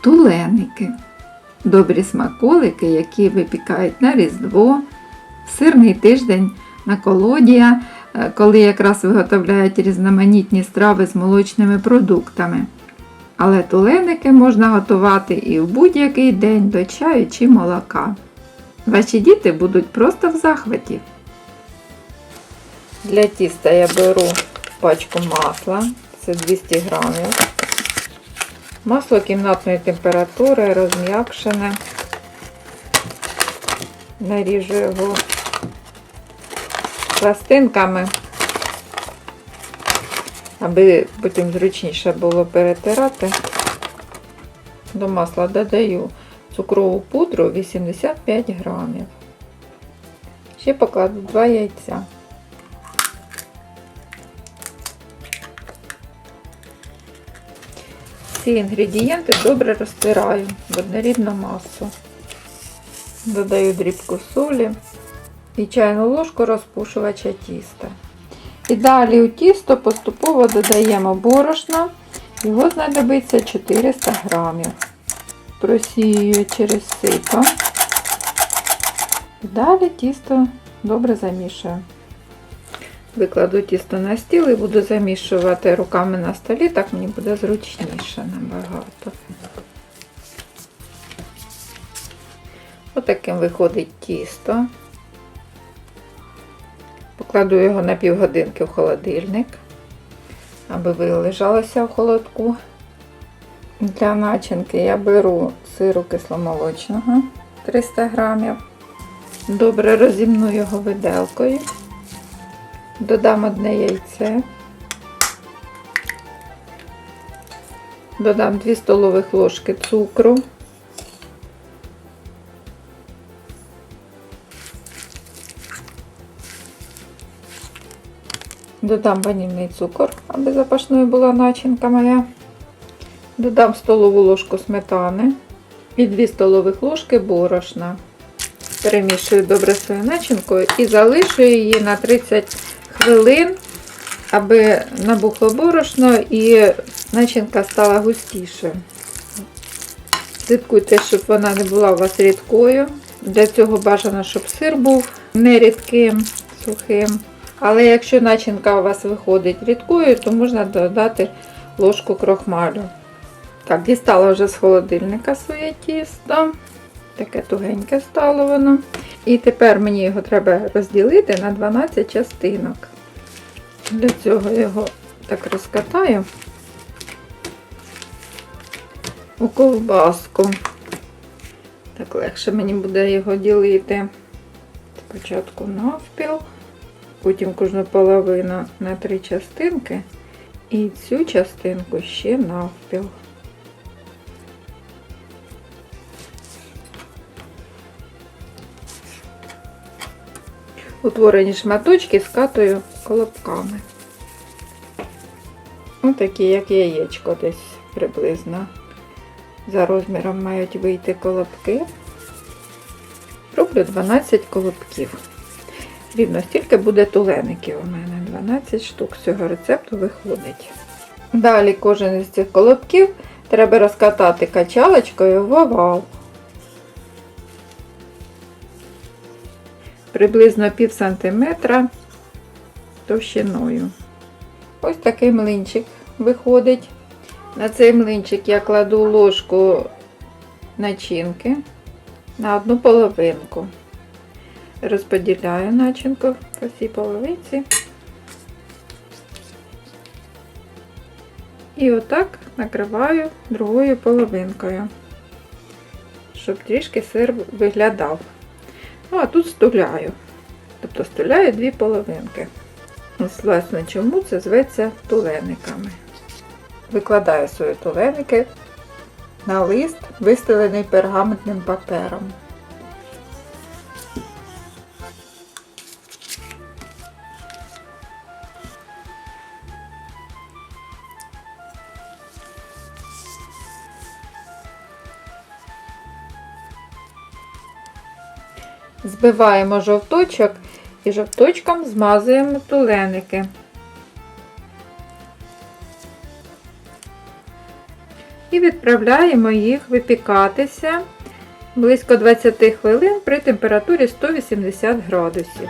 туленики. Добрі смаколики, які випікають на Різдво, в сирний тиждень на колодія, е, коли якраз виготовляють різноманітні страви з молочними продуктами. Але туленики можна готувати і в будь-який день до чаю чи молока. Ваші діти будуть просто в захваті. Для тіста я беру пачку масла, це 200 грамів. Масло кімнатної температури розм'якшене. Наріжу його пластинками, аби потім зручніше було перетирати. До масла додаю цукрову пудру 85 грамів. Ще покладу 2 яйця. Ці інгредієнти добре розтираю в однорідну масу. Додаю дрібку солі і чайну ложку розпушувача тіста. І далі у тісто поступово додаємо борошно, його знадобиться 400 грамів. Просіюю через сито. Далі тісто добре замішую. Викладу тісто на стіл і буду замішувати руками на столі, так мені буде зручніше набагато. Отаким виходить тісто. Покладу його на півгодинки в холодильник, аби вилежалося в холодку. Для начинки я беру сиру кисломолочного 300 грамів. Добре розімну його виделкою. Додам одне яйце. Додам 2 столових ложки цукру. Додам ванільний цукор, аби запашною була начинка моя. Додам столову ложку сметани і 2 столових ложки борошна. Перемішую добре свою начинкою і залишу її на 30 хвилин, аби набухло борошно і начинка стала густішою. Слідкуйте, щоб вона не була у вас рідкою. Для цього бажано, щоб сир був не рідким, сухим. Але якщо начинка у вас виходить рідкою, то можна додати ложку крохмалю. Так, дістала вже з холодильника своє тісто. Таке тугеньке стало воно. І тепер мені його треба розділити на 12 частинок. Для цього його так розкатаю у ковбаску. Так легше мені буде його ділити. Спочатку навпіл, потім кожну половину на три частинки. І цю частинку ще навпіл. Утворені шматочки скатую колобками. Ось такі, як яєчко десь приблизно. За розміром мають вийти колобки. Роблю 12 колобків. Рівно стільки буде тулеників у мене. 12 штук з цього рецепту виходить. Далі кожен із цих колобків треба розкатати качалочкою в овал. Приблизно пів сантиметра товщиною. Ось такий млинчик виходить. На цей млинчик я кладу ложку начинки на одну половинку. Розподіляю начинку по всій половинці. І отак накриваю другою половинкою, щоб трішки сир виглядав. Ну, а тут стуляю. Тобто стуляю дві половинки. Ось, власне, чому це зветься тулениками. Викладаю свої туленики на лист, вистелений пергаментним папером. Збиваємо жовточок і жовточком змазуємо туленики. і відправляємо їх випікатися близько 20 хвилин при температурі 180 градусів.